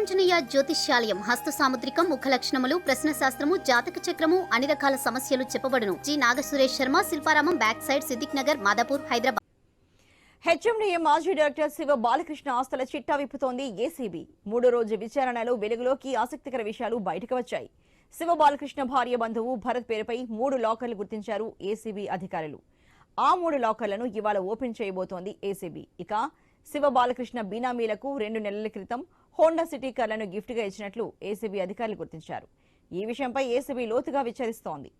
వీరాంజనేయ జ్యోతిష్యాలయం హస్త సాముద్రికం ముఖ లక్షణములు ప్రశ్న శాస్త్రము జాతక చక్రము అన్ని రకాల సమస్యలు చెప్పబడును. G. Nagasuresh Sharma Shilparamam back side Siddiq Nagar Madhapur Hyderabad. HMDA మాజీ డైరెక్టర్ శివ బాలకృష్ణ ఆస్తుల చిట్టా విప్పుతోంది ఏసీబీ. మూడో రోజు విచారణలో వెలుగులోకి ఆసక్తికర విషయాలు బయటకు వచ్చాయి. శివ బాలకృష్ణ భార్య బంధువు భరత్ పేరుపై మూడు లాకర్లు గుర్తించారు ఏసీబీ అధికారులు. ఆ మూడు లాకర్లను ఇవాళ ఓపెన్ చేయబోతోంది ఏసీబీ. ఇక శివ బాలకృష్ణ బీనామీలకు రెండు నెలల క్రితం హోండా సిటీ కార్లను గిఫ్ట్గా ఇచ్చినట్లు ఏసీబీ అధికారులు గుర్తించారు. ఈ విషయంపై ఏసీబీ లోతుగా విచారిస్తోంది.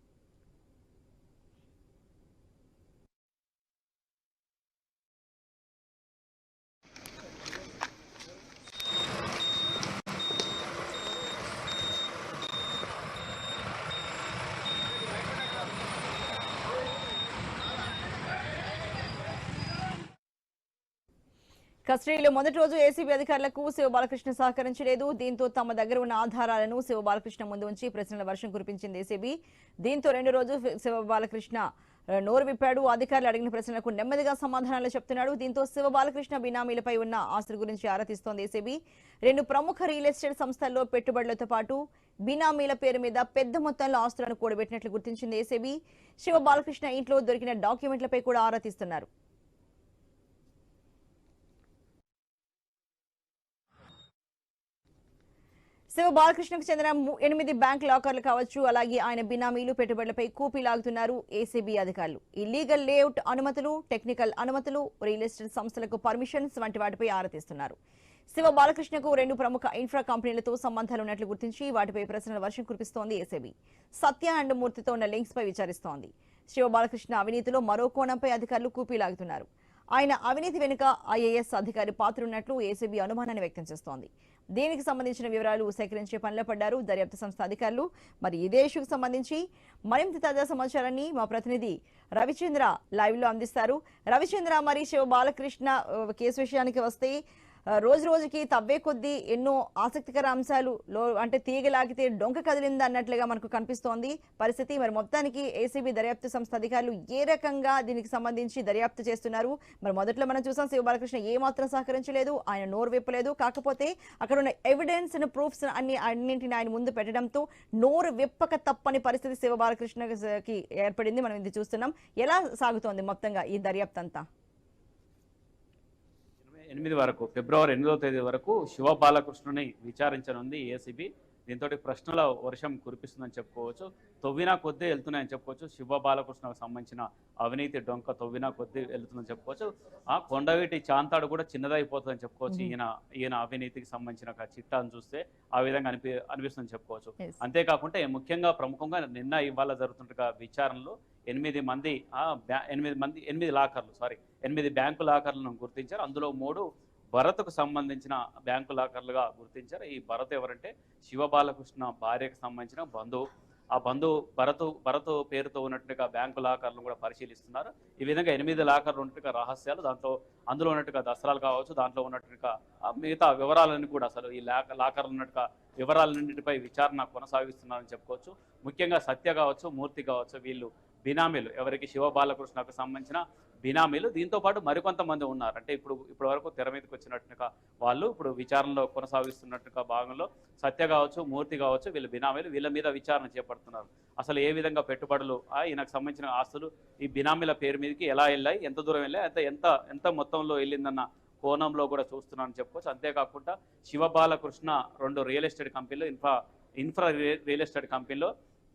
కస్టడీలో మొదటి రోజు ఏసీబీ అధికారులకు శివ బాలకృష్ణ సహకరించలేదు. దీంతో తమ దగ్గర ఉన్న ఆధారాలను శివ బాలకృష్ణ ముందు ఉంచి ప్రశ్నల వర్షం కురిపించింది ఏసీబీ. దీంతో రెండు రోజు శివ బాలకృష్ణ నోరు విప్పాడు. అధికారులు అడిగిన ప్రశ్నలకు నెమ్మదిగా సమాధానాలు చెప్తున్నాడు. దీంతో శివ బాలకృష్ణ బినామీలపై ఉన్న ఆస్తుల గురించి ఆరా తీస్తోంది ఏసీబీ. రెండు ప్రముఖ రియల్ ఎస్టేట్ సంస్థల్లో పెట్టుబడులతో పాటు బినామీల పేరు మీద పెద్ద మొత్తంలో ఆస్తులను కూడబెట్టినట్లు గుర్తించింది ఏసీబీ. శివ బాలకృష్ణ ఇంట్లో దొరికిన డాక్యుమెంట్లపై కూడా ఆరా తీస్తున్నారు. శివ బాలకృష్ణకు చెందిన ఎనిమిది బ్యాంక్ లాకర్లు కావచ్చు అలాగే ఆయన బినామీలు పెట్టుబడులపై కూపీ లాగుతున్నారు ఏసీబీ అధికారులు. ఇల్లీగల్ లేఅవుట్ అనుమతులు టెక్నికల్ అనుమతులు రియల్ ఎస్టేట్ సంస్థలకు పర్మిషన్స్ వంటి వాటిపై ఆరాధిస్తున్నారు శివ బాలకృష్ణకు రెండు ప్రముఖ ఇన్ఫ్రా కంపెనీలతో సంబంధాలు ఉన్నట్లు గుర్తించి వాటిపై ప్రశ్నల వర్షం కురిపిస్తోంది ఏసీబీ సత్య అండ్ మూర్తితో ఉన్న లింక్స్ పై విచారిస్తోంది. శివ బాలకృష్ణ అవినీతిలో మరో కోణంపై అధికారులు కూపీ లాగుతున్నారు. ఆయన అవినీతి వెనుక ఐఏఎస్ అధికారి పాత్రున్నట్లు ఏసీబీ అనుమానాన్ని వ్యక్తం చేస్తోంది. దీనికి సంబంధించిన వివరాలు సేకరించే పనిలో పడ్డారు దర్యాప్తు సంస్థ అధికారులు. మరి ఇదే ఇష్యూకి సంబంధించి మరింత తాజా సమాచారాన్ని మా ప్రతినిధి రవిచంద్ర లైవ్లో అందిస్తారు. రవిచంద్ర మరి శివ బాలకృష్ణ కేసు విషయానికి వస్తే రోజు రోజుకి తవ్వే కొద్దీ ఎన్నో ఆసక్తికర అంశాలు లో అంటే తీగలాగితే డొంక కదిలింది అన్నట్లుగా మనకు కనిపిస్తోంది. పరిస్థితి మరి మొత్తానికి ఏసీబీ దర్యాప్తు సంస్థ అధికారులు ఏ రకంగా దీనికి సంబంధించి దర్యాప్తు చేస్తున్నారు? మరి మొదట్లో మనం చూసాం శివ బాలకృష్ణ ఏమాత్రం సహకరించలేదు ఆయన నోరు విప్పలేదు. కాకపోతే అక్కడ ఉన్న ఎవిడెన్స్ ప్రూఫ్స్ అన్ని అన్నింటిని ఆయన ముందు పెట్టడంతో నోరు విప్పక తప్పని పరిస్థితి శివ బాలకృష్ణకి ఏర్పడింది. మనం ఇది చూస్తున్నాం. ఎలా సాగుతోంది మొత్తంగా ఈ దర్యాప్తు అంతా? ఎనిమిది వరకు ఫిబ్రవరి ఎనిమిదవ తేదీ వరకు శివ బాలకృష్ణుని విచారించనుంది ఏసీబీ. దీంతో ప్రశ్నల వర్షం కురిపిస్తుందని చెప్పుకోవచ్చు. తొవ్వినా కొద్దీ వెళ్తున్నాయని చెప్పుకోవచ్చు. శివ బాలకృష్ణకు సంబంధించిన అవినీతి డొంక తొవ్వినా కొద్దీ వెళ్తుందని చెప్పుకోవచ్చు. ఆ కొండవీటి చాంతాడు కూడా చిన్నదైపోతుందని చెప్పుకోవచ్చు. ఈయన ఈయన అవినీతికి సంబంధించిన చిట్టాను చూస్తే ఆ విధంగా అనిపి అనిపిస్తుందని చెప్పుకోవచ్చు. అంతేకాకుండా ముఖ్యంగా ప్రముఖంగా నిన్న ఇవాళ జరుగుతున్న విచారణలో ఎనిమిది మంది ఎనిమిది మంది ఎనిమిది లాకర్లు సారీ ఎనిమిది బ్యాంకు లాకర్లను గుర్తించారు. అందులో మూడు భరత్కు సంబంధించిన బ్యాంకు లాకర్లుగా గుర్తించారు. ఈ భరత్ ఎవరంటే శివ బాలకృష్ణ భార్యకు సంబంధించిన బంధువు ఆ బంధువు భరతు భరత్ పేరుతో ఉన్నట్టుగా బ్యాంకు లాకర్లను కూడా పరిశీలిస్తున్నారు. ఈ విధంగా ఎనిమిది లాకర్లు ఉన్నట్టుగా రహస్యాలు దాంట్లో అందులో ఉన్నట్టుగా దసరాలు కావచ్చు దాంట్లో ఉన్నట్టుగా ఆ మిగతా వివరాలన్నీ కూడా అసలు ఈ లాక లాకర్లు ఉన్నట్టుగా వివరాలన్నింటిపై విచారణ కొనసాగిస్తున్నారని చెప్పుకోవచ్చు. ముఖ్యంగా సత్య కావచ్చు మూర్తి కావచ్చు వీళ్ళు బినామీలు. ఎవరికి శివ బాలకృష్ణకు సంబంధించిన బినామీలు దీంతో పాటు మరికొంతమంది ఉన్నారు. అంటే ఇప్పుడు ఇప్పటి వరకు తెర మీదకి వచ్చినట్టుగా వాళ్ళు ఇప్పుడు విచారణలో కొనసాగిస్తున్నట్టుగా భాగంలో సత్య కావచ్చు మూర్తి కావచ్చు వీళ్ళ బినామీలు వీళ్ళ మీద విచారణ చేపడుతున్నారు. అసలు ఏ విధంగా పెట్టుబడులు ఈయనకు సంబంధించిన ఆస్తులు ఈ బినామీల పేరు మీదకి ఎలా వెళ్ళాయి ఎంత దూరం వెళ్ళాయి ఎంత ఎంత ఎంత మొత్తంలో వెళ్ళిందన్న కోణంలో కూడా చూస్తున్నానని చెప్పుకోవచ్చు. అంతేకాకుండా శివ బాలకృష్ణ రెండు రియల్ ఎస్టేట్ కంపెనీలు ఇన్ఫ్రా ఇన్ఫ్రా రియల్ ఎస్టేట్ కంపెనీలో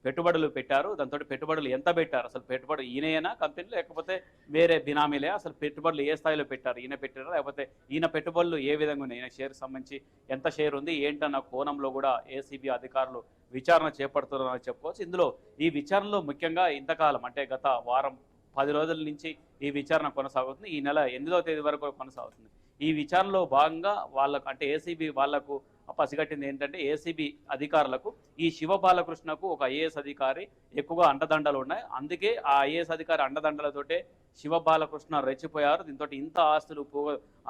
పెట్టుబడులు పెట్టారు. దాంతో పెట్టుబడులు ఎంత పెట్టారు? అసలు పెట్టుబడులు ఈయనైనా కంపెనీ లేకపోతే వేరే బినామీలే? అసలు పెట్టుబడులు ఏ స్థాయిలో పెట్టారు? ఈయన పెట్టారా? లేకపోతే ఈయన పెట్టుబడులు ఏ విధంగా ఉన్నాయి? ఈయన షేర్ సంబంధించి ఎంత షేర్ ఉంది? ఏంటన్న కోణంలో కూడా ఏసీబీ అధికారులు విచారణ చేపడుతున్నారని చెప్పుకోవచ్చు. ఇందులో ఈ విచారణలో ముఖ్యంగా ఇంతకాలం అంటే గత వారం పది రోజుల నుంచి ఈ విచారణ కొనసాగుతుంది. ఈ నెల ఎనిమిదవ తేదీ వరకు కొనసాగుతుంది. ఈ విచారణలో భాగంగా వాళ్ళకు అంటే ఏసీబీ వాళ్ళకు పసిగట్టింది ఏంటంటే ఏసీబీ అధికారులకు ఈ శివ బాలకృష్ణకు ఒక ఐఏఎస్ అధికారి ఎక్కువగా అండదండలు ఉన్నాయి. అందుకే ఆ ఐఏఎస్ అధికారి అండదండలతోటే శివ బాలకృష్ణ రెచ్చిపోయారు. దీంతో ఇంత ఆస్తులు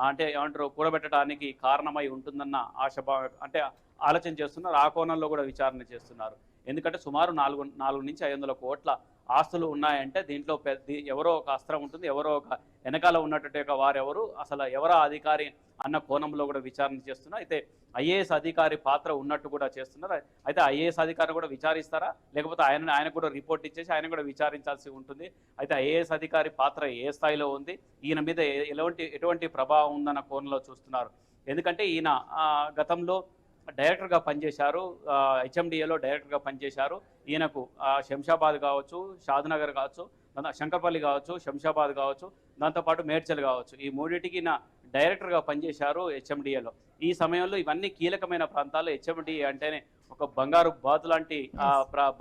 అంటే ఏమంటారు కూడబెట్టడానికి కారణమై ఉంటుందన్న ఆశభా అంటే ఆలోచన చేస్తున్నారు. ఆ కోణంలో కూడా విచారణ చేస్తున్నారు. ఎందుకంటే సుమారు నాలుగు నాలుగు నుంచి ఐదు వందల కోట్ల ఆస్తులు ఉన్నాయంటే దీంట్లో పెద్ద ఎవరో ఒక అస్త్రం ఉంటుంది ఎవరో ఒక వెనకాల ఉన్నటువంటి ఒక వారెవరు అసలు ఎవరో అధికారి అన్న కోణంలో కూడా విచారణ చేస్తున్నారు. అయితే ఐఏఎస్ అధికారి పాత్ర ఉన్నట్టు కూడా చేస్తున్నారు. అయితే ఐఏఎస్ అధికారిని కూడా విచారిస్తారా? లేకపోతే ఆయన ఆయన కూడా రిపోర్ట్ ఇచ్చేసి ఆయన కూడా విచారించాల్సి ఉంటుంది. అయితే ఐఏఎస్ అధికారి పాత్ర ఏ స్థాయిలో ఉంది? ఈయన మీద ఎలాంటి ఎటువంటి ప్రభావం ఉందన్న కోణంలో చూస్తున్నారు. ఎందుకంటే ఈయన గతంలో డైరెక్టర్గా పనిచేశారు. హెచ్ఎండిఏలో డైరెక్టర్గా పనిచేశారు. ఈయనకు శంషాబాద్ కావచ్చు షాద్నగర్ కావచ్చు శంకర్పల్లి కావచ్చు శంషాబాద్ కావచ్చు దాంతోపాటు మేడ్చల్ కావచ్చు. ఈ మూడింటికి ఈయన డైరెక్టర్గా పనిచేశారు హెచ్ఎండిఏలో. ఈ సమయంలో ఇవన్నీ కీలకమైన ప్రాంతాల్లో హెచ్ఎండిఏ అంటేనే ఒక బంగారు బాతు లాంటి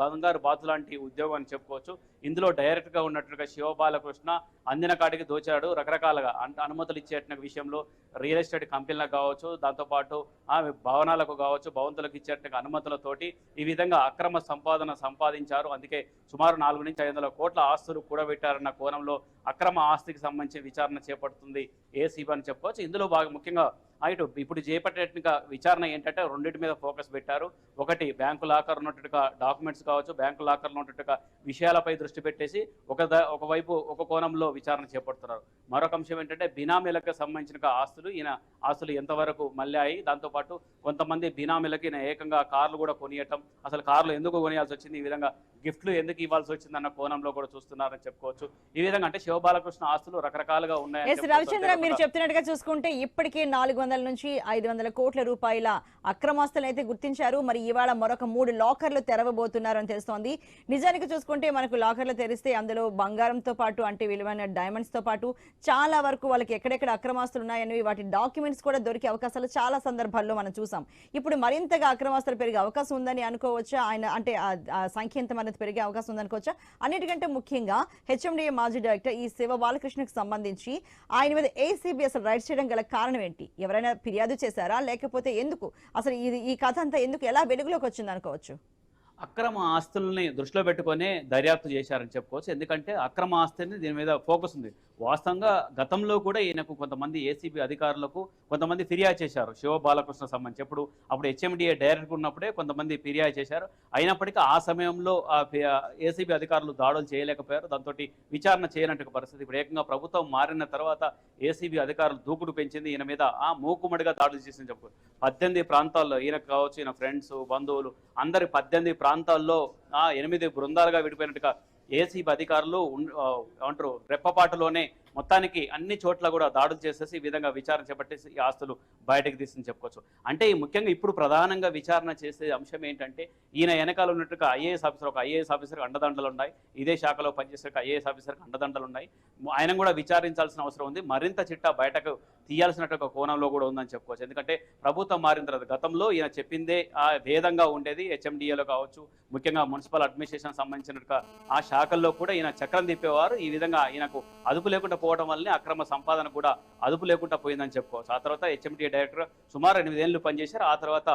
బంగారు బాతు లాంటి ఉద్యోగం అని చెప్పుకోవచ్చు. ఇందులో డైరెక్ట్గా ఉన్నట్లుగా శివబాలకృష్ణ అందిన కాడికి దోచాడు రకరకాలుగా. అనుమతులు ఇచ్చేట విషయంలో రియల్ ఎస్టేట్ కంపెనీలకు కావచ్చు దాంతోపాటు ఆమె భవనాలకు కావచ్చు భవంతులకు ఇచ్చేట అనుమతులతోటి ఈ విధంగా అక్రమ సంపాదన సంపాదించారు. అందుకే సుమారు నాలుగు నుంచి ఐదు వందల కోట్ల ఆస్తులు కూడబెట్టారన్న కోణంలో అక్రమ ఆస్తికి సంబంధించి విచారణ చేపడుతుంది ఏసీబీ అని చెప్పుకోవచ్చు. ఇందులో బాగా ముఖ్యంగా ఆ ఇటు ఇప్పుడు చేపట్టేట్టుగా విచారణ ఏంటంటే రెండింటి మీద ఫోకస్ పెట్టారు. ఒకటి బ్యాంకు లాకర్ ఉన్నట్టుగా డాక్యుమెంట్స్ కావచ్చు బ్యాంకు లాకర్లో ఉన్నట్టుగా విషయాలపై దృష్టి పెట్టేసి ఒక ఒకవైపు ఒక కోణంలో విచారణ చేపడుతున్నారు. మరొక అంశం ఏంటంటే బినామీలకు సంబంధించిన ఆస్తులు ఈయన ఆస్తులు ఎంతవరకు మళ్ళాయి? దాంతోపాటు కొంతమంది బినామీలకి ఈయన ఏకంగా కార్లు కూడా కొనియటం అసలు కార్లు ఎందుకు కొనియాల్సి వచ్చింది? ఈ విధంగా గిఫ్ట్లు ఎందుకు ఇవ్వాల్సి వచ్చింది? అన్న కోణంలో కూడా చూస్తున్నారని చెప్పుకోవచ్చు. ఈ విధంగా అంటే శివబాలకృష్ణ ఆస్తులు రకరకాలుగా చెప్పుకోవచ్చు. రవిచంద్ర మీరు చెప్తున్నట్టుగా చూసుకుంటే ఇప్పటికే నాలుగు వందల నుంచి ఐదు వందల కోట్ల రూపాయల అక్రమాస్తులను అయితే గుర్తించారు. మరి ఇవాళ మరొక మూడు లాకర్లు తెరవబోతున్నారు అని తెలుస్తోంది. నిజానికి చూసుకుంటే మనకు లాకర్లు తెరిస్తే అందులో బంగారంతో పాటు అంటే విలువైన డైమండ్స్తో పాటు చాలా వరకు వాళ్ళకి ఎక్కడెక్కడ అక్రమాస్తులు ఉన్నాయని వాటి డాక్యుమెంట్స్ కూడా దొరికే అవకాశాలు చాలా సందర్భాల్లో మనం చూసాం. ఇప్పుడు మరింతగా అక్రమాస్తులు పెరిగే అవకాశం ఉందని అనుకోవచ్చా? ఆయన అంటే సంఖ్య ఎంత మరింత పెరిగే అవకాశం ఉందనుకోవచ్చా అన్నిటికంటే ముఖ్యంగా హెచ్ఎండిఏ మాజీ డైరెక్టర్ ఈ శివ బాలకృష్ణకు సంబంధించి ఆయన మీద ఏసీబీ అసలు రైట్ చేయడం గల కారణం ఏంటి? ఎవరైనా ఫిర్యాదు చేశారా? లేకపోతే ఎందుకు? అసలు ఇది ఈ కథ అంతా ఎందుకు ఎలా వెలుగులోకి వచ్చింది అనుకోవచ్చు? అక్రమ ఆస్తుల్ని దృష్టిలో పెట్టుకొని దర్యాప్తు చేశారని చెప్పుకోవచ్చు. ఎందుకంటే అక్రమ ఆస్తిని దీని మీద ఫోకస్ ఉంది. వాస్తవంగా గతంలో కూడా ఈయనకు కొంతమంది ఏసీబీ అధికారులకు కొంతమంది ఫిర్యాదు చేశారు. శివ బాలకృష్ణ సంబంధించి. ఎప్పుడు అప్పుడు హెచ్ఎండిఏ డైరెక్టర్ ఉన్నప్పుడే కొంతమంది ఫిర్యాదు చేశారు. అయినప్పటికీ ఆ సమయంలో ఆ ఏసీబీ అధికారులు దాడులు చేయలేకపోయారు. దాంతో విచారణ చేయనట్టు పరిస్థితి ఇప్పుడు ఏకంగా ప్రభుత్వం మారిన తర్వాత ఏసీబీ అధికారులు దూకుడు పెంచింది. ఈయన మీద ఆ మూకుమడిగా దాడులు చేసింది చెప్పుకోవచ్చు పద్దెనిమిది ప్రాంతాల్లో ఈయనకు కావచ్చు ఈయన ఫ్రెండ్స్ బంధువులు అందరి పద్దెనిమిది ప్రాంతాల్లో ఆ ఎనిమిది బృందాలుగా విడిపోయినట్టుగా ఏసీబీ అధికారులు ఉన్- ఏమంటారు రెప్పపాటులోనే మొత్తానికి అన్ని చోట్ల కూడా దాడులు చేసేసి ఈ విధంగా విచారణ చేపట్టేసి ఈ ఆస్తులు బయటకు తీసింది చెప్పుకోవచ్చు. అంటే ఈ ముఖ్యంగా ఇప్పుడు ప్రధానంగా విచారణ చేసే అంశం ఏంటంటే ఈయన వెనకాల ఉన్నట్టుగా ఐఏఎస్ ఆఫీసర్ ఒక ఐఏఎస్ ఆఫీసర్కి అండదండలు ఉన్నాయి. ఇదే శాఖలో పనిచేసే ఐఏఎస్ ఆఫీసర్కి అండదండలు ఉన్నాయి. ఆయన కూడా విచారించాల్సిన అవసరం ఉంది. మరింత చిట్టా బయటకు తీయాల్సినట్టు ఒక కోణంలో కూడా ఉందని చెప్పుకోవచ్చు. ఎందుకంటే ప్రభుత్వం మారిన తర్వాత గతంలో ఈయన చెప్పిందే ఆ భేదంగా ఉండేది హెచ్ఎండిఏలో కావచ్చు ముఖ్యంగా మున్సిపల్ అడ్మినిస్ట్రేషన్ సంబంధించిన ఆ శాఖల్లో కూడా ఈయన చక్రం తిప్పేవారు. ఈ విధంగా ఈయనకు అదుపు లేకుండా పోవడం వల్లనే అక్రమ సంపాదన కూడా అదుపు లేకుండా పోయిందని చెప్పుకోవచ్చు. ఆ తర్వాత హెచ్ఎండి డైరెక్టర్ సుమారు ఎనిమిదేళ్ళు పనిచేశారు. ఆ తర్వాత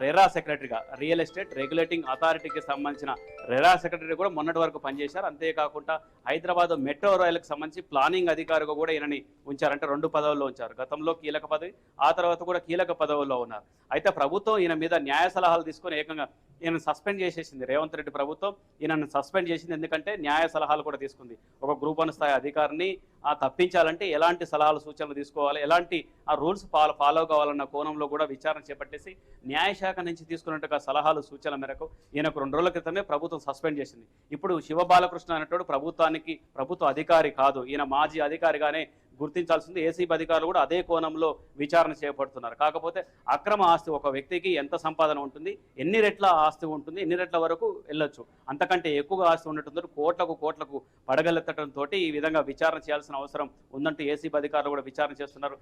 రెరా సెక్రటరీగా రియల్ ఎస్టేట్ రెగ్యులేటింగ్ అథారిటీకి సంబంధించిన రెరా సెక్రటరీ కూడా మొన్నటి వరకు పనిచేశారు. అంతేకాకుండా హైదరాబాద్ మెట్రో రైల్కి సంబంధించి ప్లానింగ్ అధికారిగా కూడా ఈయనని ఉంచారంటే రెండు పదవుల్లో ఉంచారు. గతంలో కీలక పదవి ఆ తర్వాత కూడా కీలక పదవుల్లో ఉన్నారు. అయితే ప్రభుత్వం ఈయన మీద న్యాయ సలహాలు తీసుకొని ఏకంగా ఈయన సస్పెండ్ చేసేసింది. రేవంత్ రెడ్డి ప్రభుత్వం ఈయనను సస్పెండ్ చేసింది. ఎందుకంటే న్యాయ సలహాలు కూడా తీసుకుంది. ఒక గ్రూప్ వన్ స్థాయి అధికారిని ఆ తప్పించాలంటే ఎలాంటి సలహాలు సూచనలు తీసుకోవాలి? ఎలాంటి ఆ రూల్స్ ఫాలో ఫాలో కావాలన్న కోణంలో కూడా విచారణ చేపట్టేసి న్యాయశాఖ నుంచి తీసుకున్నట్టుగా సలహాలు సూచనల మేరకు ఈయనకు రెండు రోజుల క్రితమే ప్రభుత్వం సస్పెండ్ చేసింది. ఇప్పుడు శివ బాలకృష్ణ అనేటోడు ప్రభుత్వానికి ప్రభుత్వ అధికారి కాదు. ఈయన మాజీ అధికారిగానే గుర్తించాల్సింది ఏసీబీ అధికారులు కూడా అదే కోణంలో విచారణ చేపడుతున్నారు. కాకపోతే అక్రమ ఆస్తి ఒక వ్యక్తికి ఎంత సంపాదన ఉంటుంది ఎన్ని రెట్ల ఆస్తి ఉంటుంది ఎన్ని రెట్ల వరకు వెళ్ళొచ్చు అంతకంటే ఎక్కువగా ఆస్తి ఉండటంతో కోట్లకు కోట్లకు పడగలెత్తడంతో ఈ విధంగా విచారణ చేయాల్సిన అవసరం ఉందంటూ ఏసీబీ అధికారులు కూడా విచారణ చేస్తున్నారు.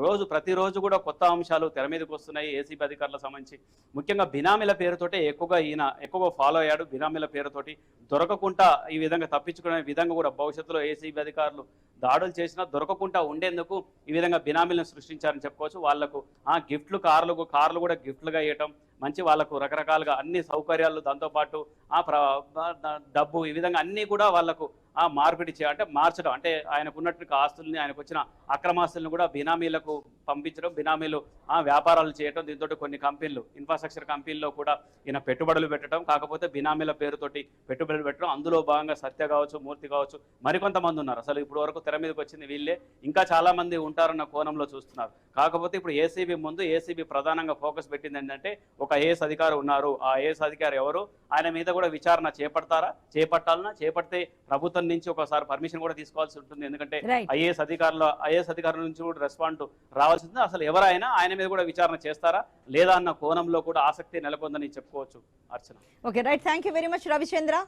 రోజు ప్రతిరోజు కూడా కొత్త అంశాలు తెర మీదకి వస్తున్నాయి ఏసీబీ అధికారులకు సంబంధించి. ముఖ్యంగా బినామీల పేరుతోటే ఎక్కువగా ఈయన ఎక్కువగా ఫాలో అయ్యాడు. బినామీల పేరుతోటి దొరకకుండా ఈ విధంగా తప్పించుకునే విధంగా కూడా భవిష్యత్తులో ఏసీబీ అధికారులు దాడులు చేసినా దొరకకుండా ఉండేందుకు ఈ విధంగా బినామీలను సృష్టించారని చెప్పుకోవచ్చు. వాళ్ళకు ఆ గిఫ్ట్లు కార్లు కార్లు కూడా గిఫ్ట్లుగా ఇవ్వటం మంచి వాళ్ళకు రకరకాలుగా అన్ని సౌకర్యాలు దాంతోపాటు ఆ ప్ర డబ్బు ఈ విధంగా అన్నీ కూడా వాళ్ళకు ఆ మార్పిడి చే అంటే మార్చడం. అంటే ఆయనకు ఉన్నట్టు ఆస్తుల్ని ఆయనకు వచ్చిన అక్రమాస్తులను కూడా బినామీలకు పంపించడం బినామీలు ఆ వ్యాపారాలు చేయడం దీంతో కొన్ని కంపెనీలు ఇన్ఫ్రాస్ట్రక్చర్ కంపెనీల్లో కూడా ఈయన పెట్టుబడులు పెట్టడం కాకపోతే బినామీల పేరుతోటి పెట్టుబడులు పెట్టడం అందులో భాగంగా సత్య కావచ్చు మూర్తి కావచ్చు మరికొంతమంది ఉన్నారు. అసలు ఇప్పుడు వరకు తెర మీదకి వచ్చింది వీళ్ళే. ఇంకా చాలామంది ఉంటారన్న కోణంలో చూస్తున్నారు. కాకపోతే ఇప్పుడు ఏసీబీ ముందు ఏసీబీ ప్రధానంగా ఫోకస్ పెట్టింది ఏంటంటే ఒక ఏఎస్ అధికారి ఉన్నారు. ఆ ఏఎస్ అధికారి ఎవరు? ఆయన మీద కూడా విచారణ చేపడతారా? చేపట్టాలన్నా చేపడితే ప్రభుత్వం నుంచి ఒకసారి పర్మిషన్ కూడా తీసుకోవాల్సి ఉంటుంది. ఎందుకంటే ఐఏఎస్ అధికారుల ఐఏఎస్ అధికారుల నుంచి కూడా రెస్పాండ్ రావాల్సింది. అసలు ఎవరైనా ఆయన మీద కూడా విచారణ చేస్తారా? లేదా అన్న కోణంలో కూడా ఆసక్తి నెలకొందని చెప్పుకోవచ్చు. Archana. Okay right thank you very much Ravichandra